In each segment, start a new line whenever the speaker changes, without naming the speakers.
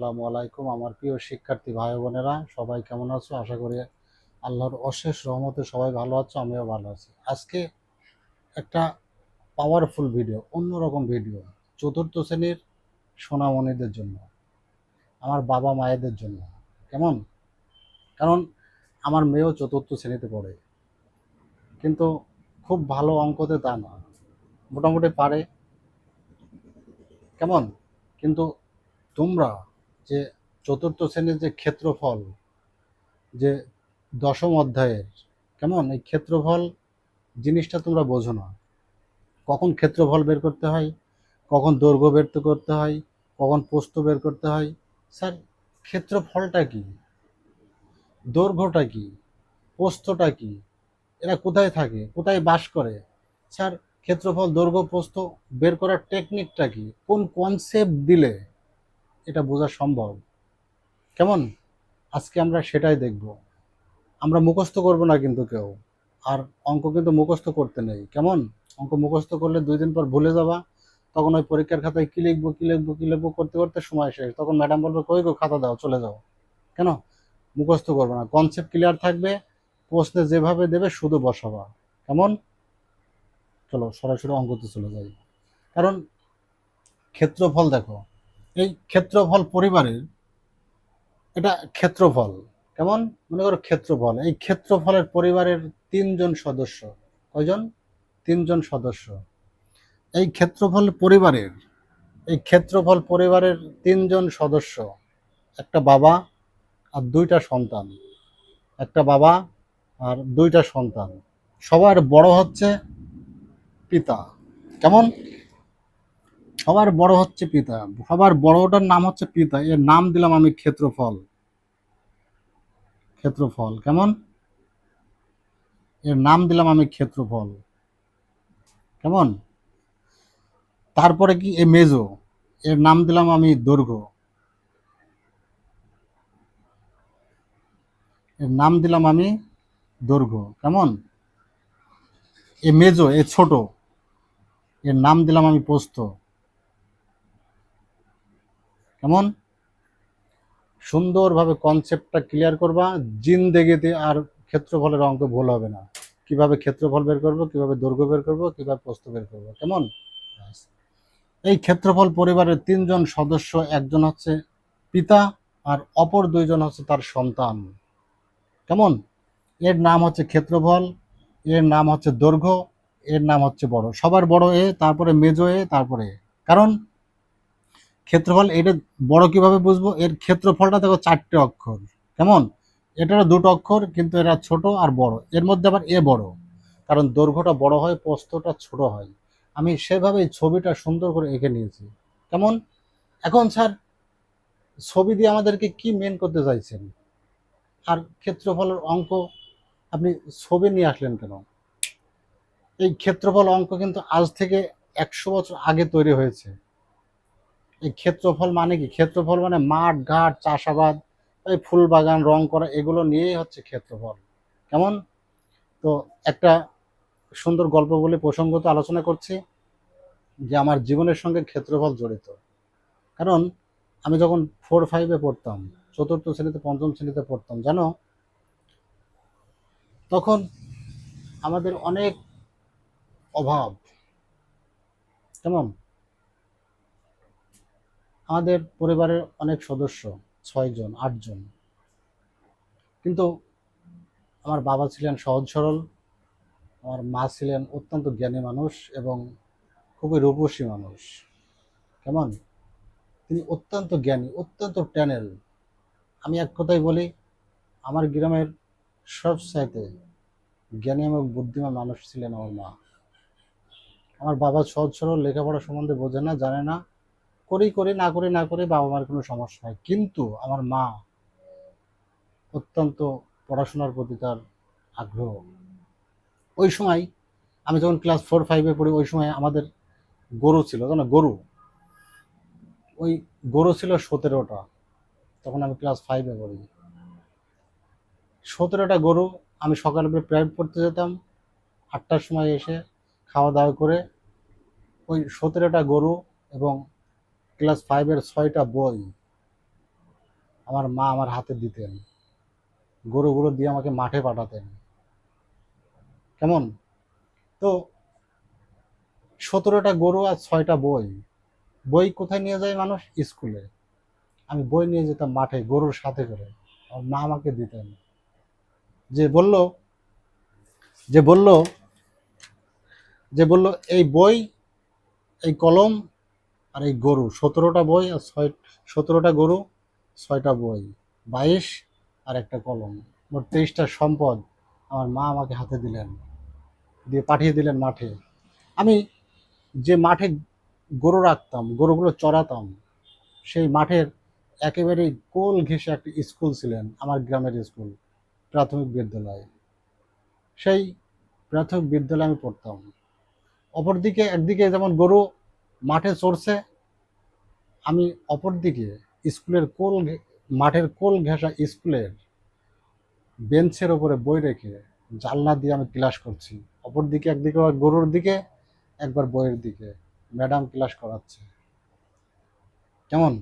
আসসালামু আলাইকুম আমার প্রিয় শিক্ষার্থী ভাই বোনেরা, সবাই কেমন আছো? আশা করি আল্লাহর অশেষ রহমতে সবাই ভালো আছো, আমিও ভালো আছি। আজকে একটা পাওয়ারফুল ভিডিও অন্যরকম ভিডিও চতুর্থ শ্রেণির সোনামণিদের জন্য, আমার বাবা মায়েদের জন্য। কেমন? কারণ আমার মেয়েও চতুর্থ শ্রেণীতে পড়ে, কিন্তু খুব ভালো অঙ্কতে তা না, মোটামুটি পারে। কেমন? কিন্তু তোমরা যে চতুর্থ শ্রেণির যে ক্ষেত্রফল, যে দশম অধ্যায়ের, কেমন? এই ক্ষেত্রফল জিনিসটা তোমরা বোঝো না। কখন ক্ষেত্রফল বের করতে হয়? কখন দৈর্ঘ্য বের করতে হয়? কখন পোস্ত বের করতে হয়? স্যার, ক্ষেত্রফলটা কি? দৈর্ঘ্যটা কি? পোস্তটা কি? এরা কোথায় থাকে? কোথায় বাস করে? স্যার, ক্ষেত্রফল, দৈর্ঘ্য, প্রস্থ বের করার টেকনিকটা কি? কোন কনসেপ্ট দিলে এটা বোঝা সম্ভব। কেমন? আজকে আমরা সেটাই দেখব। আমরা মুখস্থ করব না কিন্তু কেউ। আর অঙ্ক কিন্তু মুখস্থ করতে নেই। কেমন? অঙ্ক মুখস্থ করলে দুই দিন পর ভুলে যাবা। তখন ওই পরীক্ষার খাতায় কি লিখব কি লিখব কি লিখব করতে করতে সময় শেষ। তখন ম্যাডাম বলবে, কই গো, খাতা দাও, চলে যাও। কেন? মুখস্থ করব না। কনসেপ্ট ক্লিয়ার থাকবে। প্রশ্নে যেভাবে দেবে, শুধু বসাবা। কেমন? চলো, সরাসরি অঙ্কতে চলে যাই। কারণ ক্ষেত্রফল দেখো। এই ক্ষেত্রফল পরিবারের এটা ক্ষেত্রফল। কেমন? মনে করো ক্ষেত্রফল। এই ক্ষেত্রফলের পরিবারের তিনজন সদস্য। কয়জন? তিনজন সদস্য। এই ক্ষেত্রফল পরিবারের, এই ক্ষেত্রফল পরিবারের তিনজন সদস্য। একটা বাবা আর দুইটা সন্তান। একটা বাবা আর দুইটা সন্তান। সবার বড় হচ্ছে পিতা। কেমন? সবার বড় হচ্ছে পিতা, সবার বড়টার নাম হচ্ছে পিতা, এর নাম দিলাম আমি ক্ষেত্রফল। ক্ষেত্রফল, কেমন? এর নাম দিলাম আমি ক্ষেত্রফল। কেমন? তারপরে কি? এ মেজো, এর নাম দিলাম আমি দৈর্ঘ্য। এর নাম দিলাম আমি দৈর্ঘ্য, কেমন? এ মেজো, এ ছোট, এর নাম দিলাম আমি প্রস্থ। কেমন? সুন্দরভাবে কনসেপ্টটা ক্লিয়ার করবা, জিনদেগিতে আর ক্ষেত্রফলের অঙ্ক ভুল হবে না। কীভাবে ক্ষেত্রফল বের করব, কীভাবে দৈর্ঘ্য বের করব, কীভাবে প্রস্থ বের করব, কেমন? এই ক্ষেত্রফল পরিবারের তিনজন সদস্য, একজন হচ্ছে পিতা আর অপর দুইজন হচ্ছে তার সন্তান। কেমন? এর নাম হচ্ছে ক্ষেত্রফল, এর নাম হচ্ছে দৈর্ঘ্য, এর নাম হচ্ছে বড়। সবার বড় এ, তারপরে মেজো এ, তারপরে। কারণ ক্ষেত্রফল, এটা বড় কীভাবে বুঝব? এর ক্ষেত্রফলটা দেখো চারটে অক্ষর। কেমন? এটারও দুটো অক্ষর, কিন্তু এরা ছোট আর বড়। এর মধ্যে আবার এ বড়। কারণ দৈর্ঘ্যটা বড় হয়, প্রস্থটা ছোট হয়। আমি সেভাবেই ছবিটা সুন্দর করে এঁকে নিয়েছি। কেমন? এখন স্যার, ছবি দিয়ে আমাদেরকে কি মেন করতে চাইছেন? আর ক্ষেত্রফলের অঙ্ক, আপনি ছবি নিয়ে আসলেন কেন? এই ক্ষেত্রফল অঙ্ক কিন্তু আজ থেকে একশো বছর আগে তৈরি হয়েছে। এই ক্ষেত্রফল মানে কি? ক্ষেত্রফল মানে মাঠ, ঘাট, চাষাবাদ, এই ফুল বাগান, রং করা, এগুলো নিয়েই হচ্ছে ক্ষেত্রফল। কেমন? তো একটা সুন্দর গল্প বলে প্রসঙ্গত আলোচনা করছি যে আমার জীবনের সঙ্গে ক্ষেত্রফল জড়িত। কারণ আমি যখন ফোর ফাইভে পড়তাম, চতুর্থ শ্রেণীতে, পঞ্চম শ্রেণীতে পড়তাম, জানো? তখন আমাদের অনেক অভাব। কেমন? আমাদের পরিবারের অনেক সদস্য, ছয়জন, আটজন। কিন্তু আমার বাবা ছিলেন সহজ সরল, আমার মা ছিলেন অত্যন্ত জ্ঞানী মানুষ এবং খুবই রূপসী মানুষ। কেমন? তিনি অত্যন্ত জ্ঞানী, অত্যন্ত ট্যানেল। আমি এক কথাই বলি, আমার গ্রামের সব সাইতে জ্ঞানী এবং বুদ্ধিমান মানুষ ছিলেন আমার মা। আমার বাবা সহজ সরল, লেখাপড়া সম্বন্ধে বোঝে না, জানে না। করি করে, না করে না করে বাবা মার কোনো সমস্যা নাই। কিন্তু আমার মা অত্যন্ত পড়াশোনার প্রতি তার আগ্রহ। ওই সময় আমি যখন ক্লাস ফোর ফাইভে পড়ি, ওই সময় আমাদের গরু ছিল, জানো, গরু। ওই গরু ছিল সতেরোটা। তখন আমি ক্লাস ফাইভে পড়ি। সতেরোটা গরু আমি সকালে প্রাইভেট পড়তে যেতাম। আটটার সময় এসে খাওয়া দাওয়া করে ওই সতেরোটা গরু এবং ক্লাস ফাইভের ছয়টা বই আমার মা আমার হাতে দিতেন। গরুগুলো দিয়ে আমাকে মাঠে পাঠাতেন। কেমন? তো সতেরোটা গরু আর ছয়টা বই। বই কোথায় নিয়ে যায় মানুষ? স্কুলে। আমি বই নিয়ে যেতাম মাঠে গরুর সাথে করে। আমার মা আমাকে দিতেন। যে বলল যে বলল যে বলল, এই বই, এই কলম আর এই গরু, সতেরোটা বই আর ছয়, সতেরোটা গরু, ছয়টা বই, বাইশ আর একটা কলম। মোট তেইশটা সম্পদ আমার মা আমাকে হাতে দিলেন, দিয়ে পাঠিয়ে দিলেন মাঠে। আমি যে মাঠে গরু রাখতাম, গরুগুলো চড়াতাম, সেই মাঠের একেবারেই কোল ঘেঁষে একটা স্কুল ছিলেন, আমার গ্রামের স্কুল, প্রাথমিক বিদ্যালয়। সেই প্রাথমিক বিদ্যালয়ে আমি পড়তাম। অপরদিকে, একদিকে যেমন গরু মাঠে চড়ছে আমি অপরদিকে স্কুলের কোল মাঠের কোল ঘেঁষা স্কুলের বেঞ্চের ওপরে বই রেখে জানলা দিয়ে আমি ক্লাস করছি। অপরদিকে একদিকে গরুর দিকে, একবার বইয়ের দিকে। ম্যাডাম ক্লাস করাচ্ছে। কেমন?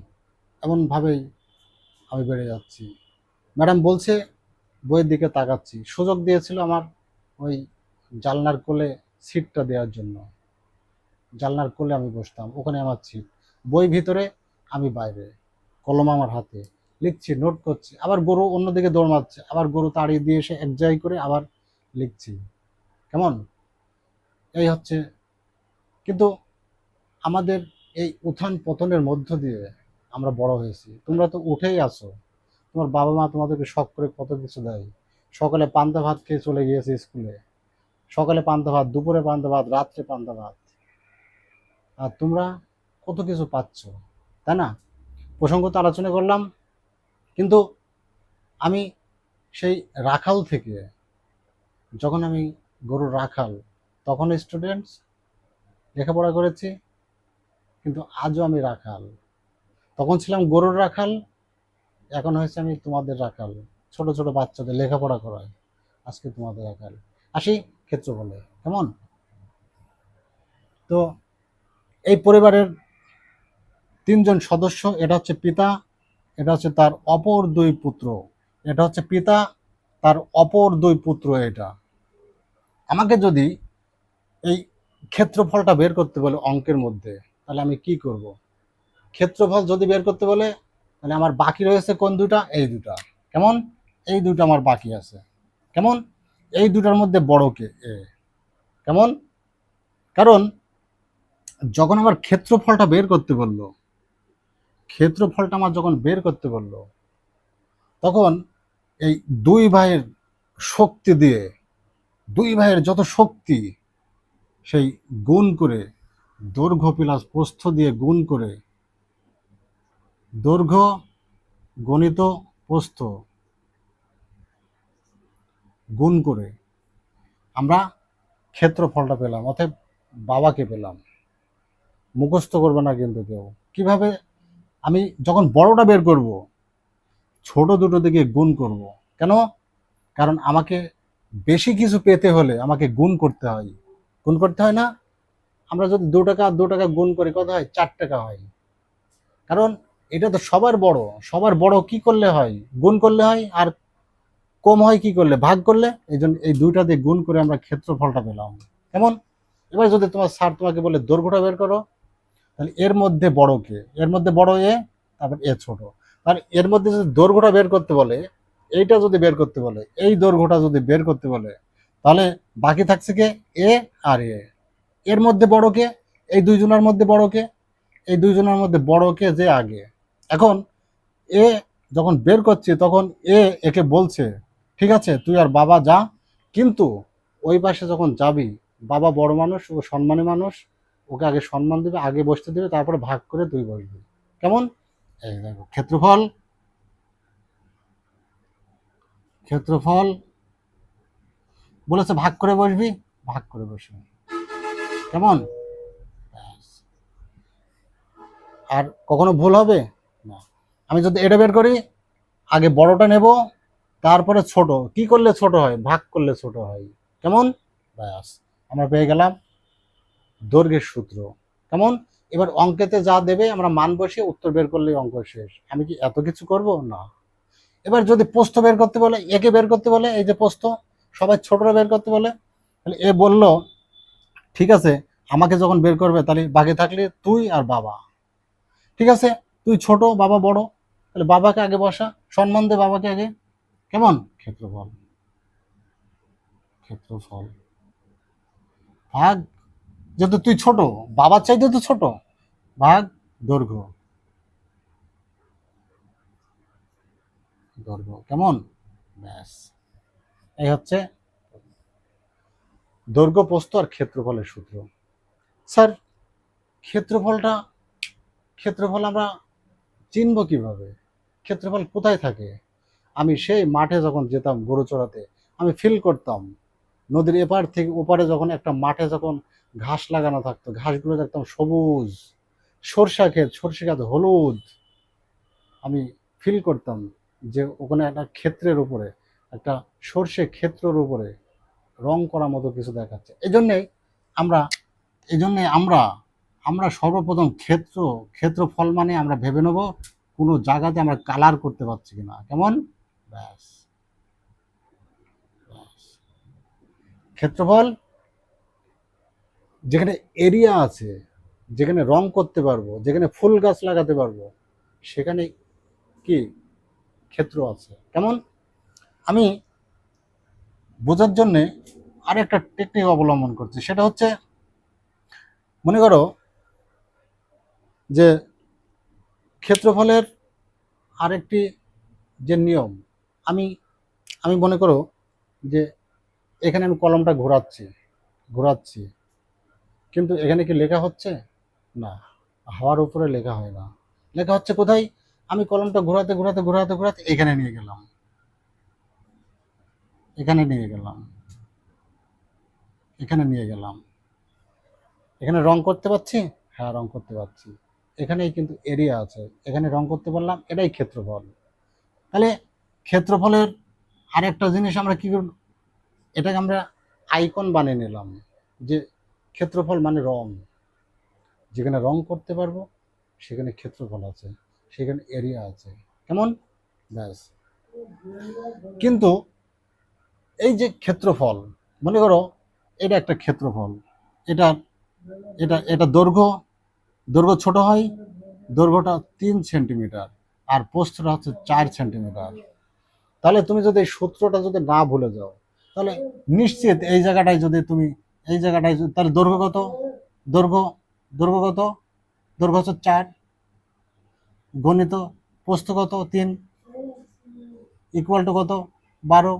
এমনভাবেই আমি বেড়ে যাচ্ছি। ম্যাডাম বলছে, বইয়ের দিকে তাকাচ্ছি। সুযোগ দিয়েছিল আমার ওই জানলার কোলে সিটটা দেওয়ার জন্য। জানলার কোলে আমি বসতাম, ওখানে আমার সিট। বই ভিতরে আমি বাইরে, কলম আমার হাতে, লিখছি নোট করছি, আবার গরু অন্যদিকে দৌড়াচ্ছে আবার গরু তাড়িয়ে দিয়ে এসে এক জায়গায় করে আবার লিখছি। কেমন? এই হচ্ছে, কিন্তু আমাদের এই উত্থান পতনের মধ্য দিয়ে আমরা বড় হয়েছি। তোমরা তো উঠেই আছো। তোমার বাবা মা তোমাদেরকে শখ করে কত কিছু দেয়। সকালে পান্তা ভাত খেয়ে চলে গিয়েছে স্কুলে সকালে পান্তা ভাত, দুপুরে পান্তা ভাত, রাত্রে পান্তা ভাত। আর তোমরা কত কিছু পাচ্ছ? তাই না? প্রসঙ্গ তো আলোচনা করলাম, কিন্তু আমি সেই রাখাল থেকে, যখন আমি গরুর রাখাল তখন স্টুডেন্টস লেখাপড়া করেছি, কিন্তু আজও আমি রাখাল। তখন ছিলাম গরুর রাখাল, এখন হয়েছে আমি তোমাদের রাখাল। ছোট ছোট বাচ্চাদের লেখাপড়া করাই, আজকে তোমাদের রাখাল। আসি ক্ষেত্র বলে কেমন? তো এই পরিবারের তিনজন সদস্য, এটা হচ্ছে পিতা, এটা হচ্ছে তার অপর দুই পুত্র। এটা হচ্ছে পিতা, তার অপর দুই পুত্র এটা। আমাকে যদি এই ক্ষেত্রফলটা বের করতে বলে অঙ্কের মধ্যে, তাহলে আমি কি করব? ক্ষেত্রফল যদি বের করতে বলে, তাহলে আমার বাকি রয়েছে কোন দুটা এই দুটা কেমন? এই দুটো আমার বাকি আছে। কেমন? এই দুটার মধ্যে বড় কে? এ। কেমন? কারণ যখন আমার ক্ষেত্রফলটা বের করতে বলল ক্ষেত্রফলটা আমার যখন বের করতে বলল, তখন এই দুই ভাইয়ের শক্তি দিয়ে, দুই ভাইয়ের যত শক্তি, সেই গুণ করে, দৈর্ঘ্য প্লাস প্রস্থ দিয়ে গুণ করে, দৈর্ঘ্য গণিত প্রস্থ গুণ করে আমরা ক্ষেত্রফলটা পেলাম, অতএব বাবাকে পেলাম। মুখস্থ করবে না কিন্তু কেউ। কীভাবে আমি যখন বড়টা বের করব, ছোট দুটো দিকে গুণ করব। কেন? কারণ আমাকে বেশি কিছু পেতে হলে আমাকে গুণ করতে হয়। গুণ করতে হয় না? আমরা যদি দু টাকা দু টাকা গুণ করি, কত হয়? চার টাকা হয়। কারণ এটা তো সবার বড়। সবার বড় কি করলে হয়? গুণ করলে হয় আর কম হয় কি করলে? ভাগ করলে? এই জন্য এই দুইটা দিয়ে গুণ করে আমরা ক্ষেত্রফলটা পেলাম। কেমন? এবার যদি তোমার স্যার তোমাকে বলে দৈর্ঘ্যটা বের করো তাহলে এর মধ্যে বড় কে? এর মধ্যে বড় এ, তারপর এ ছোট। তাহলে এর মধ্যে যদি দৈর্ঘ্যটা বের করতে বলে, এইটা যদি বের করতে বলে, এই দৈর্ঘ্যটা যদি বের করতে বলে, তাহলে বাকি থাকছে কে? এ আর এ। এর মধ্যে বড় কে? এই দুইজনের মধ্যে বড় কে? এই দুইজনের মধ্যে বড় কে যে আগে? এখন এ যখন বের করছে, তখন এ একে বলছে, ঠিক আছে, তুই আর বাবা যা। কিন্তু ওই পাশে যখন যাবি, বাবা বড় মানুষ ও সম্মানী মানুষ ওকে আগে সম্মান দেবে, আগে বসতে দেবে, তারপরে ভাগ করে তুই বসবি কেমন? দেখো, ক্ষেত্রফল ক্ষেত্রফল, বলেছে ভাগ করে বসবি, ভাগ করে বসবি। কেমন। আর কখনো ভুল হবে? না। আমি যদি এটা বের করি, আগে বড়টা নেব, তারপরে ছোট। কি করলে ছোট হয়? ভাগ করলে ছোট হয়। কেমন? ব্যাস। আমরা পেয়ে গেলাম। দৈর্ঘ্যের সূত্র। কেমন? এবার অঙ্কেতে যা দেবে, আমরা মান বসিয়ে উত্তর বের করলেই অঙ্ক শেষ। আমি কি এত কিছু করব? না। এবার যদি পোস্ত বের করতে বলে একে বের করতে বলে, এই যে পোস্ত সবাই ছোটরা বের করতে বলে, তাহলে এ বলল, ঠিক আছে, আমাকে যখন বের করবে, তাহলে বাকি থাকলে তুই আর বাবা। ঠিক আছে? তুই ছোট, বাবা বড়, তাহলে বাবাকে আগে বসা, সম্মান দে বাবাকে আগে। কেমন? ক্ষেত্রফল। ক্ষেত্রফল। ভাগ যেহেতু তুই ছোট, বাবার চাইতে তো ছোট। ভাগ, দৈর্ঘ্য। দৈর্ঘ্য, কেমন? ব্যাস। এই হচ্ছে দৈর্ঘ্য প্রস্থ আর ক্ষেত্রফলের সূত্র। স্যার, ক্ষেত্রফলটা, ক্ষেত্রফল আমরা চিনব কীভাবে? ক্ষেত্রফল কোথায় থাকে? আমি সেই মাঠে যখন যেতাম গরু চড়াতে আমি ফিল করতাম। নদীর এপার থেকে ওপারে যখন একটা মাঠে যখন ঘাস লাগানো থাকতো, ঘাসগুলো দেখতাম সবুজ, সরষা ক্ষেত, সরষে ক্ষেত হলুদ। আমি ফিল করতাম যে ওখানে একটা ক্ষেত্রের উপরে, একটা সর্ষে ক্ষেত্রের উপরে রং করা মতো কিছু দেখাচ্ছে। এই জন্যেই আমরা এই জন্যে আমরা আমরা সর্বপ্রথম ক্ষেত্র ক্ষেত্রফল মানে আমরা ভেবে নেব কোনো জায়গাতে আমরা কালার করতে পারছি কিনা। কেমন? ব্যাস। ক্ষেত্রফল যেখানে এরিয়া আছে, যেখানে রং করতে পারব, যেখানে ফুল গাছ লাগাতে পারব, সেখানে কি ক্ষেত্র আছে? কেমন? আমি বোঝার জন্যে আর একটা টেকনিক অবলম্বন করছি। সেটা হচ্ছে, মনে করো যে ক্ষেত্রফলের আরেকটি যে নিয়ম, আমি আমি মনে করো যে এখানে আমি কলমটা ঘোরাচ্ছি ঘোরাচ্ছি। কিন্তু এখানে কি লেখা হচ্ছে? না, হাওয়ার উপরে লেখা হয় না। লেখা হচ্ছে কোথায়? আমি কলমটা ঘোরাতে ঘোরাতে ঘোরাতে ঘোরাতে এখানে নিয়ে গেলাম। এখানে নিয়ে গেলাম। এখানে নিয়ে গেলাম। এখানে রং করতে পারছি? হ্যাঁ রং করতে পারছি। এখানেই কিন্তু এরিয়া আছে। এখানে রং করতে পারলাম, এটাই ক্ষেত্রফল। তাহলে ক্ষেত্রফলের আরেকটা জিনিস আমরা কি করব? এটাকে আমরা আইকন বানিয়ে নিলাম। যে ক্ষেত্রফল মানে রং। যেখানে রং করতে পারব, সেখানে ক্ষেত্রফল আছে। সেখানে এরিয়া আছে। কেমন? ব্যাস। কিন্তু এই যে ক্ষেত্রফল, মনে করো এটা একটা ক্ষেত্রফল। এটা এটা এটা দৈর্ঘ্য দৈর্ঘ্য ছোট হয়, দৈর্ঘ্যটা তিন সেন্টিমিটার আর প্রস্থটা হচ্ছে চার সেন্টিমিটার। তাহলে তুমি যদি এই সূত্রটা যদি না ভুলে যাও, তাহলে নিশ্চিত এই জায়গাটায় যদি তুমি এই জায়গাটায় তাহলে দৈর্ঘ্য কত? দৈর্ঘ্য দৈর্ঘ্য কত? দৈর্ঘ্য হচ্ছে চার। গণিত প্রস্থ কত? তিন। ইকুয়াল টু কত? বারো।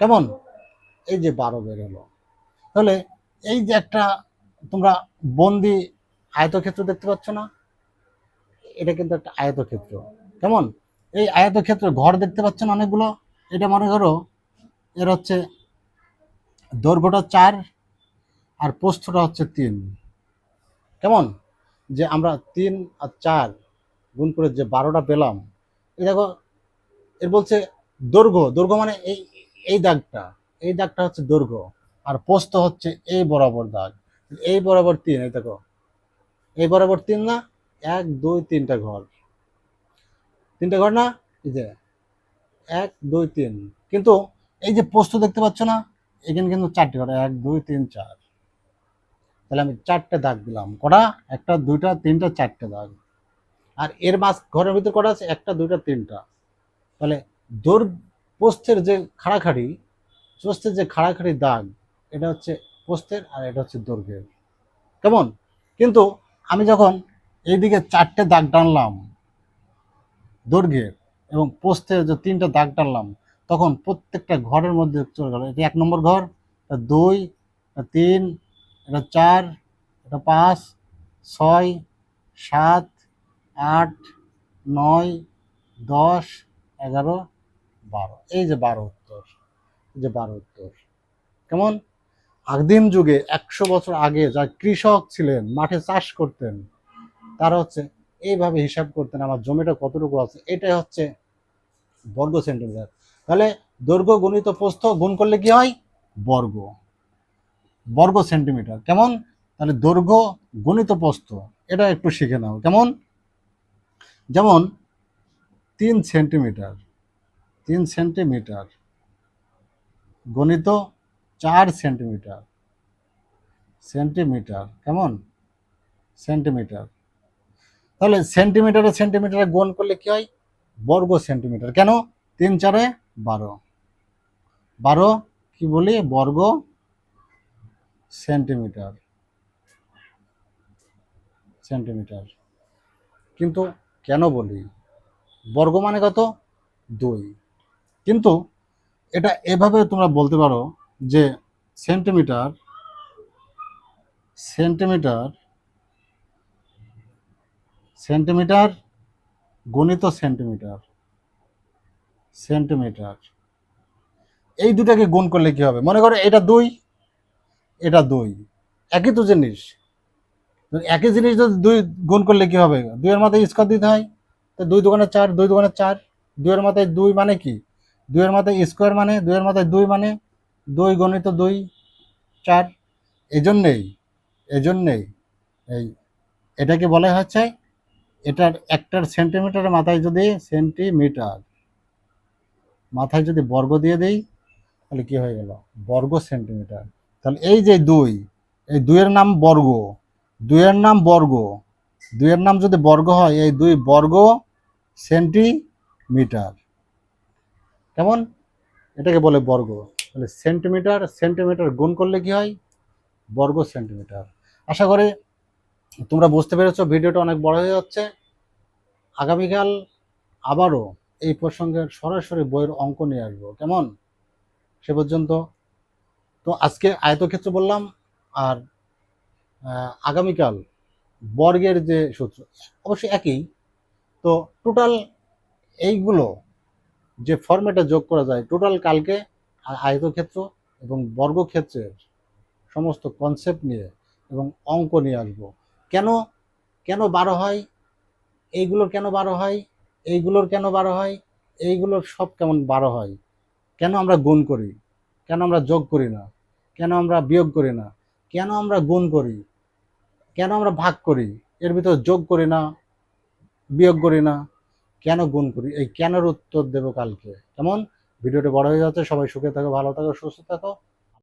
কেমন? এই যে বারো বের হলো। তাহলে এই যে একটা তোমরা বন্দি আয়তক্ষেত্র দেখতে পাচ্ছ না? এটা কিন্তু একটা আয়তক্ষেত্র। কেমন? এই আয়তক্ষেত্র ঘর দেখতে পাচ্ছ না অনেকগুলো? এটা মনে করো, এর হচ্ছে দৈর্ঘ্যটা চার আর প্রস্থটা হচ্ছে তিন। কেমন? যে আমরা তিন আর চার গুণ করে যে বারোটা পেলাম, এই দেখো, এর বলছে দৈর্ঘ্য। দৈর্ঘ্য মানে এই এই দাগটা এই দাগটা হচ্ছে দৈর্ঘ্য। আর প্রস্থ হচ্ছে এই বরাবর দাগ। এই বরাবর তিন, এই দেখো। এই বরাবর তিন না? এক, দুই, তিনটা ঘর। তিনটা ঘর না? এই যে, এক, দুই, তিন। কিন্তু এই যে প্রস্থ দেখতে পাচ্ছ না এখানে কিন্তু চারটে ঘর এক, দুই, তিন, চার। তাহলে আমি চারটে দাগ দিলাম, কটা? একটা, দুইটা, তিনটা, চারটে দাগ। আর এর মাছ ঘরের ভিতর কটা আছে? একটা, দুইটা, তিনটা। তাহলে দৌড় পোস্তের যে খাড়াখাড়ি পোস্তের যে খাড়াখাড়ি দাগ, এটা হচ্ছে পোস্তের আর এটা হচ্ছে দৈর্ঘ্যের। কেমন? কিন্তু আমি যখন এইদিকে চারটে দাগ টানলাম, দৈর্ঘ্যের এবং পোস্তের যে তিনটা দাগ টানলাম তখন প্রত্যেকটা ঘরের মধ্যে চলে গেল। এটা এক নম্বর ঘর, এটা দুই, এটা তিন, এটা চার, এটা পাঁচ, ছয়, সাত, আট, নয়, দশ, এগারো, বারো। এই যে বারো উত্তর, এই যে বারো উত্তর। কেমন? আদিম যুগে একশো বছর আগে যা কৃষক ছিলেন, মাঠে চাষ করতেন, তারা হচ্ছে এইভাবে হিসাব করতেন, আমার জমিটা কতটুকু আছে? এটাই হচ্ছে বর্গ সেন্টিমিটার। তাহলে দৈর্ঘ্য গণিত প্রস্থ গুণ করলে কি হয়? বর্গ। বর্গ সেন্টিমিটার। কেমন? তাহলে দৈর্ঘ্য গণিত প্রস্থ। এটা একটু শিখে নাও। কেমন? যেমন তিন সেন্টিমিটার। তিন সেন্টিমিটার গণিত চার সেন্টিমিটার। সেন্টিমিটার। কেমন? সেন্টিমিটার। তাহলে সেন্টিমিটারে সেন্টিমিটারে গুণ করলে কি হয়? বর্গ সেন্টিমিটার। কেন? তিন চারে বারো। বারো কি বলি? বর্গ সেন্টিমিটার। সেন্টিমিটার। কিন্তু কেন বলি? বর্গ মানে কত? দুই। কিন্তু এটা এভাবে তোমরা বলতে পারো যে সেন্টিমিটার সেন্টিমিটার সেন্টিমিটার গণিত সেন্টিমিটার। সেন্টিমিটার। এই দুটাকে গুণ করলে কি হবে? মনে করো এটা দুই এটা দুই। একই তো জিনিস। একই জিনিস যদি দুই গুণ করলে কি হবে? দুইয়ের মাথায় স্কোয়ার দিতে হয়, তো দুই দোকানে চার, দুই দোকানে চার। দুইয়ের মাথায় দুই মানে কি? দুইয়ের মাথায় স্কোয়ার মানে দুইয়ের মাথায় দুই মানে দুই গণিত দুই, চার। এই জন্যেই এই জন্যেই এই এটাকে বলা হচ্ছে, এটার একটার সেন্টিমিটারের মাথায় যদি সেন্টিমিটার মাথায় যদি বর্গ দিয়ে দেই, তাহলে কি হয়ে গেল? বর্গ সেন্টিমিটার। তাহলে এই যে দুই, এই দুইয়ের নাম বর্গ, দুইয়ের নাম বর্গ, দুইয়ের নাম যদি বর্গ হয়, এই দুই বর্গ সেন্টিমিটার। কেমন? এটাকে বলে বর্গ। তাহলে সেন্টিমিটার সেন্টিমিটার গুণ করলে কি হয়? বর্গ সেন্টিমিটার। আশা করি তোমরা বুঝতে পেরেছ, ভিডিওটা অনেক বড় হয়ে যাচ্ছে। আগামীকাল আবারও এই প্রসঙ্গের সরাসরি বইয়ের অঙ্ক নিয়ে আসব। কেমন? সে পর্যন্ত। তো আজকে আয়তক্ষেত্র বললাম, আর আগামীকাল বর্গের যে সূত্র, অবশ্যই একই। তো টোটাল এইগুলো যে ফর্মেটে যোগ করা যায় টোটাল কালকে আয়তক্ষেত্র এবং বর্গক্ষেত্রের সমস্ত কনসেপ্ট নিয়ে এবং অঙ্ক নিয়ে আসব। কেন কেন বারো হয়? এইগুলো কেন বারো হয়? এইগুলোর কেন বারো হয়? এইগুলোর সব কেমন বারো হয়? কেন আমরা গুণ করি? কেন আমরা যোগ করি না? কেন আমরা বিয়োগ করি না? কেন আমরা গুণ করি? কেন আমরা ভাগ করি? এর ভিতর যোগ করি না, বিয়োগ করি না, কেন গুণ করি? এই কেনর উত্তর দেবো কালকে। কেমন? ভিডিওটি বড় হয়ে যাচ্ছে, সবাই সুখে থাকো, ভালো থাকো, সুস্থ থাকো।